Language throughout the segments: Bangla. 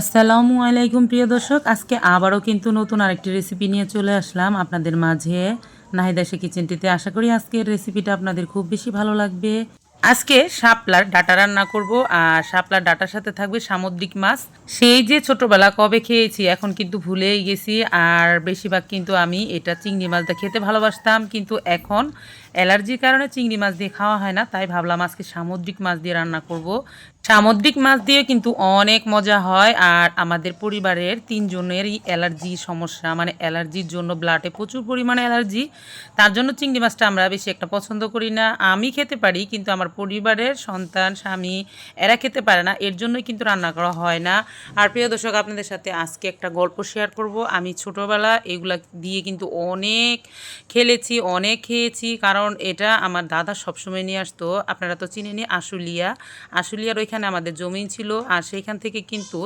আসসালামু আলাইকুম, প্রিয় দর্শক। আজকে আবারও কিন্তু নতুন আরেকটি রেসিপি নিয়ে চলে আসলাম আপনাদের মাঝে। নাহিদা সে কিচেনটিতে আশা করি আজকের রেসিপিটা আপনাদের খুব বেশি ভালো লাগবে। আজকে শাপলার ডাটা রান্না করব, আর শাপলার ডাটার সাথে থাকবে সামুদ্রিক মাছ। সেই যে ছোটবেলা কবে খেয়েছি, এখন কিন্তু ভুলেই গেছি। আর বেশিরভাগ কিন্তু আমি এটা চিংড়ি মাছটা খেতে ভালোবাসতাম, কিন্তু এখন অ্যালার্জির কারণে চিংড়ি মাছ দিয়ে খাওয়া হয় না, তাই ভাবলাম আজকে সামুদ্রিক মাছ দিয়ে রান্না করব। সামুদ্রিক মাছ দিয়ে কিন্তু অনেক মজা হয়, আর আমাদের পরিবারের তিনজনেরই অ্যালার্জি সমস্যা মানে অ্যালার্জির জন্য ব্লাডে প্রচুর পরিমাণে অ্যালার্জি। তার জন্য চিংড়ি মাছটা আমরা বেশি একটা পছন্দ করি না। আমি খেতে পারি, কিন্তু আমার পরিবারের সন্তান, স্বামী, এরা খেতে পারে না, এর জন্যই কিন্তু রান্না করা হয় না। আর প্রিয় দর্শক, আপনাদের সাথে আজকে একটা গল্প শেয়ার করব। আমি ছোটোবেলা এগুলা দিয়ে কিন্তু অনেক খেলেছি, অনেক খেয়েছি, কারণ এটা আমার দাদা সবসময় নিয়ে আসতো। আপনারা তো চিনেনি আশুলিয়া। আশুলিয়ার ওইখানে আমাদের জমিন ছিল। আর সেইখান থেকে কিন্তু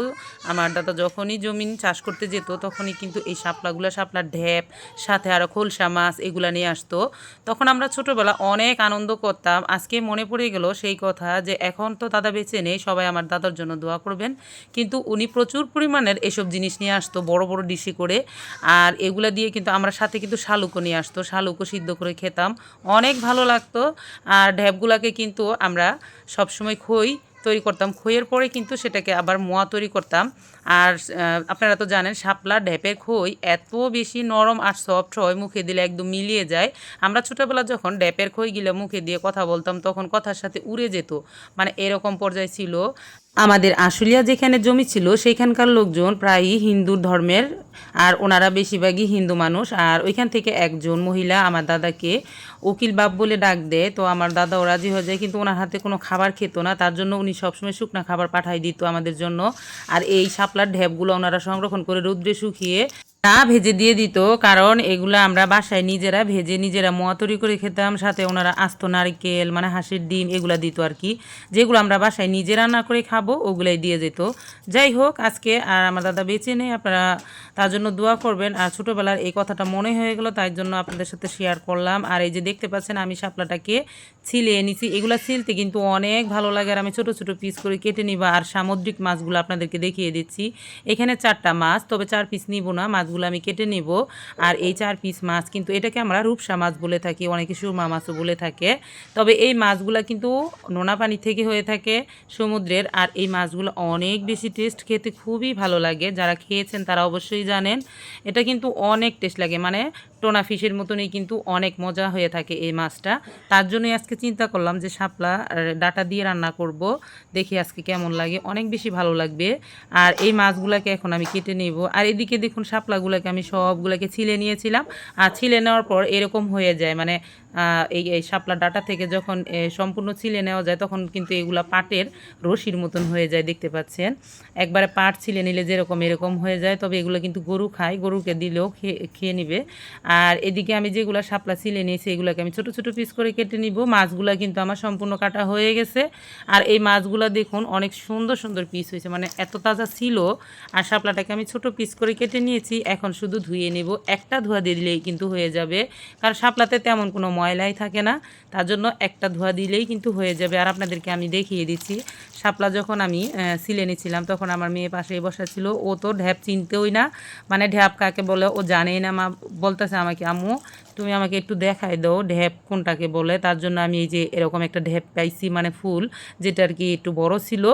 আমার দাদা যখনই জমিন চাষ করতে যেত, তখনই কিন্তু এই শাপলাগুলো, শাপলার ঢ্যাপ সাথে আরও খোলসা মাছ এগুলা নিয়ে আসতো। তখন আমরা ছোটোবেলা অনেক আনন্দ করতাম। আজকে মনে পড়ে গেল সেই কথা যে এখন তো দাদা বেঁচে নেই, সবাই আমার দাদার জন্য দোয়া করবেন। কিন্তু উনি প্রচুর পরিমাণের এসব জিনিস নিয়ে আসতো, বড় বড় ডিশি করে। আর এগুলা দিয়ে কিন্তু আমরা সাথে কিন্তু শালুকও নিয়ে আসতো। শালুকও সিদ্ধ করে খেতাম। অনেক ভালো লাগতো। আর ঢ্যাপগুলাকে কিন্তু আমরা সবসময় খই। তৈরি করতাম। খইয়ের পরে কিন্তু সেটাকে আবার মোয়া তৈরি করতাম। আর আপনারা তো জানেন, শাপলা ঢেপের খই এত বেশি নরম আর সফট হয়, মুখে দিলে একদম মিলিয়ে যায়। আমরা ছোটোবেলা যখন ড্যাপের খই গিলে মুখে দিয়ে কথা বলতাম, তখন কথার সাথে উড়ে যেত। মানে এরকম পর্যায়ে ছিল। আমাদের আশুলিয়া যেখানে জমি ছিল, সেইখানকার লোকজন প্রায়ই হিন্দু ধর্মের, আর ওনারা বেশিরভাগই হিন্দু মানুষ। আর ওইখান থেকে একজন মহিলা আমার দাদাকে উকিল বাপ বলে ডাক দেয়। তো আমার দাদাও রাজি হয়ে যায়, কিন্তু ওনার হাতে কোনো খাবার খেত না। তার জন্য উনি সবসময় শুকনা খাবার পাঠাই দিত আমাদের জন্য। আর এই শাপলার ঢ্যাপগুলো ওনারা সংরক্ষণ করে রৌদ্রে শুকিয়ে না ভেজে দিয়ে দিত, কারণ এগুলো আমরা বাসায় নিজেরা ভেজে নিজেরা মোয়া তৈরি করে খেতাম, সাথে ওনারা আস্ত নারকেল মানে হাঁসের ডিম এগুলো দিত আর কি। যেগুলো আমরা বাসায় নিজে রান্না করে খাব, ওগুলাই দিয়ে যেত। যাই হোক, আজকে আর আমার দাদা বেঁচে নেই, আপনারা তার জন্য দোয়া করবেন। আর ছোটোবেলার এই কথাটা মনে হয়ে গেল, তাই জন্য আপনাদের সাথে শেয়ার করলাম। আর এই যে দেখতে পাচ্ছেন, আমি শাপলাটাকে ছিলে নিছি এগুলো ছিলতে কিন্তু অনেক ভালো লাগে, আর আমি ছোটো ছোটো পিস করে কেটে নিব। আর সামুদ্রিক মাছগুলো আপনাদেরকে দেখিয়ে দিচ্ছি। এখানে চারটা মাছ, তবে চার পিস নিব না মাছগুলো আমি কেটে নিব। আর এই চার পিস মাছ কিন্তু এটাকে আমরা রূপসা মাছ বলে থাকি, অনেকে সুরমা মাছও বলে থাকে। তবে এই মাছগুলো কিন্তু নোনা পানি থেকে হয়ে থাকে সমুদ্রের, আর এই মাছগুলো অনেক বেশি টেস্ট খেতে খুবই ভালো লাগে। যারা খেয়েছেন তারা অবশ্যই জানেন, এটা কিন্তু অনেক টেস্ট লাগে। মানে টোনা ফিশের মতনই কিন্তু অনেক মজা হয়ে থাকে এই মাছটা। তার জন্যই আজকে চিন্তা করলাম যে শাপলা ডাটা দিয়ে রান্না করব। দেখি আজকে কেমন লাগে, অনেক বেশি ভালো লাগবে। আর এই মাছগুলোকে এখন আমি কেটে নেব। আর এদিকে দেখুন শাপলাগুলোকে আমি সবগুলোকে ছিলে নিয়েছিলাম। আর ছিলে নেওয়ার পর এরকম হয়ে যায় মানে এই এই শাপলা ডাটা থেকে যখন সম্পূর্ণ ছিলে নেওয়া যায় তখন কিন্তু এগুলো পাটের রশির মতন হয়ে যায় দেখতে পাচ্ছেন। একবারে পাট ছিলে নিলে যেরকম এরকম হয়ে যায়, তবে এগুলো কিন্তু গরু খায়, গরুকে দিলেও খেয়ে নিবে। আর এদিকে আমি যেগুলো শাপলা ছিলে নিয়েছি, এগুলোকে আমি ছোট ছোট পিস করে কেটে নিব। মাছগুলো কিন্তু আমার সম্পূর্ণ কাটা হয়ে গেছে। আর এই মাছগুলো দেখুন অনেক সুন্দর সুন্দর পিস হয়েছে মানে এত তাজা ছিল। আর শাপলাটাকে আমি ছোট পিস করে কেটে নিয়েছি। এখন শুধু ধুয়ে নেব। একটা ধোয়া দিয়ে দিলেই কিন্তু হয়ে যাবে। কারণ শাপলাতে তেমন কোনো ময়লাই থাকে না। তার জন্য একটা ধোয়া দিলেই কিন্তু হয়ে যাবে। আর আপনাদেরকে আমি দেখিয়ে দিচ্ছি শাপলা যখন আমি সিলে নিয়েছিলাম তখন আমার মেয়ে পাশে বসা ছিল। ও তো ঢ্যাপ চিনতেই না। মানে ঢ্যাপ কাকে বলে? ও জানেই না মা, বলতেছে আমাকে, আম্মু, তুমি আমাকে একটু দেখাই দাও ঢ্যাপ কোনটাকে বলে? তার জন্য আমি এই যে এরকম একটা ঢ্যাপ পাইছি মানে ফুল, যেটা আর কি একটু বড় ছিল।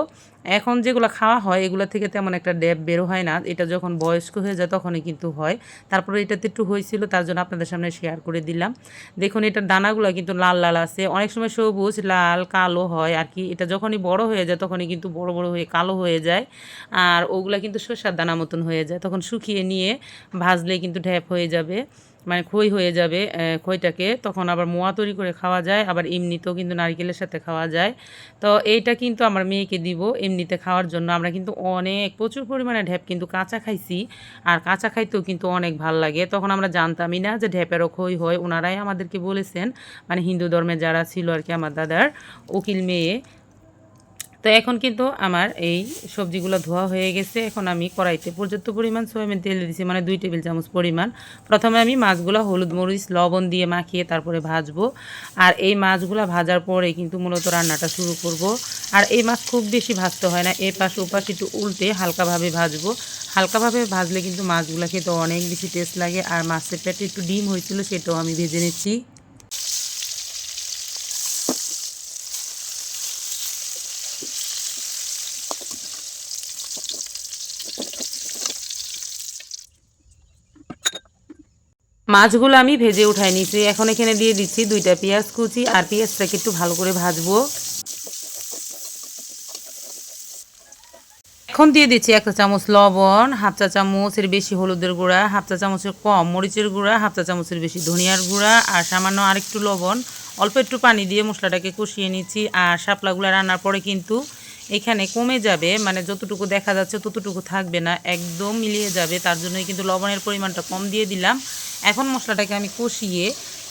এখন যেগুলো খাওয়া হয়, এগুলো থেকে তেমন একটা ড্যাপ বেরো হয় না। এটা যখন বয়স্ক হয়ে যায় তখনই কিন্তু হয়। তারপরে এটাতে একটু হয়েছিল, তার জন্য আপনাদের সামনে শেয়ার করে দিলাম। দেখুন, এটার দানাগুলো কিন্তু লাল লাল আছে। অনেক সময় সবুজ, লাল, কালো হয় আর কি। এটা যখনই বড় হয়ে যায় তখনই কিন্তু বড় বড় হয়ে কালো হয়ে যায়। আর ওগুলা কিন্তু শসার দানা মতন হয়ে যায়। তখন শুকিয়ে নিয়ে ভাজলে কিন্তু ঢ্যাপ হয়ে যাবে। মানে খই হয়ে যাবে খইটাকে। তখন আবার মোয়া তৈরি করে খাওয়া যায়, আবার এমনিতেও কিন্তু নারকেলের সাথে খাওয়া যায়। তো এইটা কিন্তু আমার মেয়েকে দিব এমনিতে খাওয়ার জন্য। আমরা কিন্তু অনেক, প্রচুর পরিমাণে ঢ্যাপ কিন্তু কাঁচা খাইছি, আর কাঁচা খাইতেও কিন্তু অনেক ভালো লাগে। তখন আমরা জানতামই না যে ঢ্যাপেরও খই হয়। ওনারাই আমাদেরকে বলেছেন মানে হিন্দু ধর্মে যারা ছিল আর কি আমার দাদার, উকিল মেয়ে তো এখন কিন্তু আমার এই সবজিগুলো ধোয়া হয়ে গেছে। এখন আমি কড়াইতে পর্যাপ্ত পরিমাণ সয়াবিন তেল দিয়েছি মানে দুই টেবিল চামচ পরিমাণ। প্রথমে আমি মাছগুলো হলুদ মরিচ, লবণ দিয়ে মাখিয়ে তারপরে ভাজবো। আর এই মাছগুলো ভাজার পরে কিন্তু মূলত রান্নাটা শুরু করব। আর এই মাছ খুব বেশি ভাজতে হয় না এ পাশ ও পাশ একটু উল্টে হালকাভাবে ভাজবো। হালকাভাবে ভাজলে কিন্তু মাছগুলো খেতে অনেক বেশি টেস্ট লাগে। আর মাছের পেটে একটু ডিম হয়েছিল সেটাও আমি ভেজে নিচ্ছি। মাছগুলো আমি ভেজে উঠাই নিয়েছি। এখন এখানে দিয়ে দিচ্ছি দুইটা পেঁয়াজ কুচি আর পেঁয়াজটাকে একটু ভালো করে ভাজবো। এখন দিয়ে দিচ্ছি একটা চামচ লবণ, হাফ চা চামচের বেশি হলুদের গুঁড়া, হাফ চা চামচের কম মরিচের গুঁড়া, হাফ চা চামচের বেশি ধনিয়ার গুঁড়া আর সামান্য আরেকটু লবণ। অল্প একটু পানি দিয়ে মশলাটাকে কষিয়ে নিচ্ছি আর শাপলাগুলো রান্নার পরে কিন্তু এখানে কমে যাবে। মানে যতটুকু দেখা যাচ্ছে ততটুকু থাকবে না, একদম মিলিয়ে যাবে। তার জন্যই কিন্তু লবণের পরিমাণটা কম দিয়ে দিলাম। এখন মশলাটাকে আমি কষিয়ে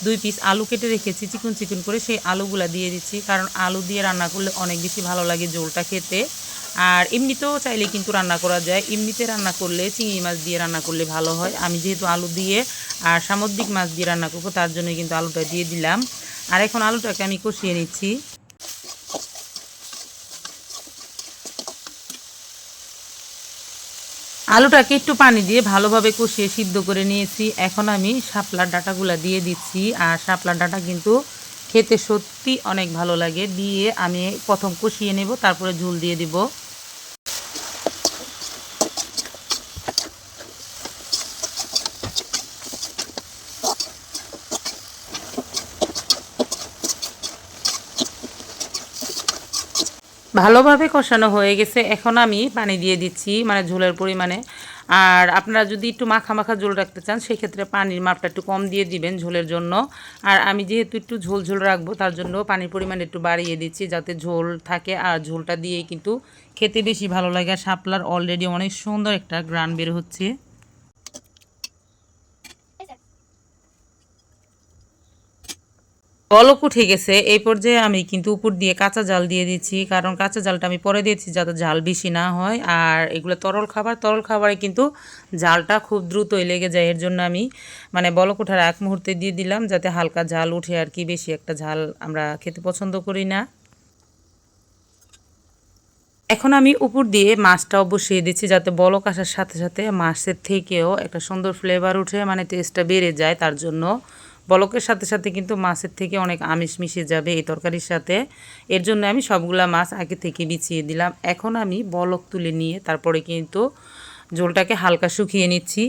দুই পিস আলু কেটে রেখেছি, চিকন চিকন করে সেই আলুগুলা দিয়ে দিচ্ছি। কারণ আলু দিয়ে রান্না করলে অনেক বেশি ভালো লাগে ঝোলটা খেতে। আর এমনিতেও চাইলে কিন্তু রান্না করা যায়। এমনিতে রান্না করলে চিংড়ি মাছ দিয়ে রান্না করলে ভালো হয়। আমি যেহেতু আলু দিয়ে আর সামুদ্রিক মাছ দিয়ে রান্না করব, তার জন্য কিন্তু আলুটা দিয়ে দিলাম। আর এখন আলুটাকে আমি কষিয়ে নিচ্ছি। আলুটাকে একটু পানি দিয়ে ভালোভাবে কষিয়ে সিদ্ধ করে নিয়েছি। এখন আমি শাপলার ডাটাগুলা দিয়ে দিচ্ছি আর শাপলার ডাটা কিন্তু খেতে সত্যি অনেক ভালো লাগে। দিয়ে আমি প্রথম কষিয়ে নেব, তারপরে ঝুল দিয়ে দিব। ভালোভাবে কষানো হয়ে গেছে। এখন আমি পানি দিয়ে দিচ্ছি মানে ঝোলের পরিমাণে। আর আপনারা যদি একটু মাখা মাখা ঝোল রাখতে চান, সেক্ষেত্রে পানির মাপটা একটু কম দিয়ে দিবেন ঝোলের জন্য। আর আমি যেহেতু একটু ঝোল ঝোল রাখব, তার জন্য পানির পরিমাণ একটু বাড়িয়ে দিচ্ছি যাতে ঝোল থাকে। আর ঝোলটা দিয়েই কিন্তু খেতে বেশি ভালো লাগে। আর শাপলার অলরেডি অনেক সুন্দর একটা গ্রান বের হচ্ছে। বলক উঠে গেছে। এই পর্যায়ে আমি কিন্তু উপর দিয়ে কাঁচা জাল দিয়ে দিচ্ছি, কারণ কাঁচা জালটা আমি পরে দিয়েছি যাতে জাল বেশি না হয়। আর এগুলো তরল খাবার, তরল খাবারে কিন্তু জালটা খুব দ্রুতই লেগে যায়। এর জন্য আমি মানে বলক ওঠার এক মুহূর্তে দিয়ে দিলাম যাতে হালকা ঝাল উঠে আর কি, বেশি একটা ঝাল আমরা খেতে পছন্দ করি না। এখন আমি উপর দিয়ে মাছটাও বসিয়ে দিচ্ছি যাতে বলক আসার সাথে সাথে মাছের থেকেও একটা সুন্দর ফ্লেভার উঠে মানে টেস্টটা বেড়ে যায় তার জন্য। বলকের সাথে সাথে কিন্তু মাছের থেকে অনেক আমিষ মিশে যাবে এই তরকারির সাথে। এর জন্য আমি সবগুলা মাছ আগে থেকে বিছিয়ে দিলাম। এখন আমি বলক তুলে নিয়ে তারপরে কিন্তু ঝোলটাকে হালকা শুকিয়ে নিচ্ছি।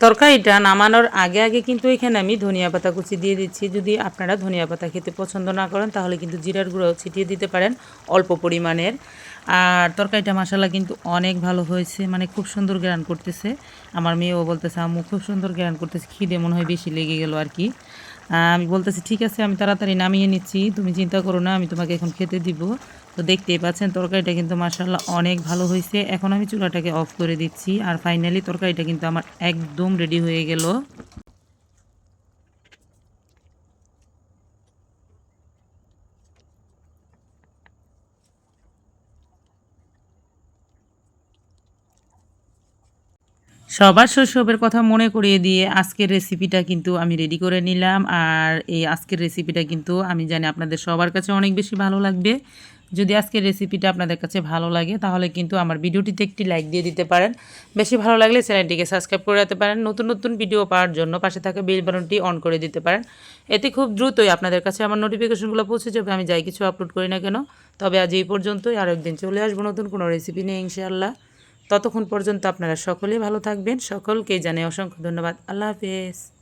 তরকারিটা নামানোর আগে আগে কিন্তু এখানে আমি ধনিয়া পাতা কুচি দিয়ে দিচ্ছি। যদি আপনারা ধনিয়া পাতা খেতে পছন্দ না করেন, তাহলে কিন্তু জিরার গুঁড়ো ছিটিয়ে দিতে পারেন অল্প পরিমাণের। আর তরকারিটা মশালা কিন্তু অনেক ভালো হয়েছে। মানে খুব সুন্দর গ্রান করতেছে। আমার মেয়েও বলতেছে, আম্মু, খুব সুন্দর গ্রান করতেছে। খিদে মনে হয় বেশি লেগে গেল আর কি। আমি বলতেছি, ঠিক আছে, আমি তাড়াতাড়ি নামিয়ে নিচ্ছি। তুমি চিন্তা করো না, আমি তোমাকে এখন খেতে দিব। তো দেখতেই পাচ্ছেন, তরকারিটা কিন্তু মাসাল্লাহ অনেক ভালো হয়েছে। এখন আমি চুলাটাকে অফ করে দিচ্ছি। আর ফাইনালি তরকারিটা কিন্তু আমার একদম রেডি হয়ে গেল। সবার শৈশবের কথা মনে করিয়ে দিয়ে আজকের রেসিপিটা কিন্তু আমি রেডি করে নিলাম। আর এই আজকের রেসিপিটা কিন্তু আমি জানি আপনাদের সবার কাছে অনেক বেশি ভালো লাগবে। যদি আজকের রেসিপিটা আপনাদের কাছে ভালো লাগে, তাহলে কিন্তু আমার ভিডিওটিতে একটি লাইক দিয়ে দিতে পারেন। বেশি ভালো লাগলে চ্যানেলটিকে সাবস্ক্রাইব করে রাখতে পারেন। নতুন নতুন ভিডিও পাওয়ার জন্য পাশে থাকা বেল বাটনটি অন করে দিতে পারেন। এতে খুব দ্রুতই আপনাদের কাছে আমার নোটিফিকেশনগুলো পৌঁছে যাবে। আমি যাই কিছু আপলোড করি না কেন, তবে আজ এই পর্যন্তই। আরও একদিন চলে আসব নতুন কোনো রেসিপি নিয়ে, ইনশাআল্লাহ। ততক্ষণ পর্যন্ত আপনারা সকলেই ভালো থাকবেন। সকলকেই জানে অসংখ্য ধন্যবাদ। আল্লাহ হাফেজ।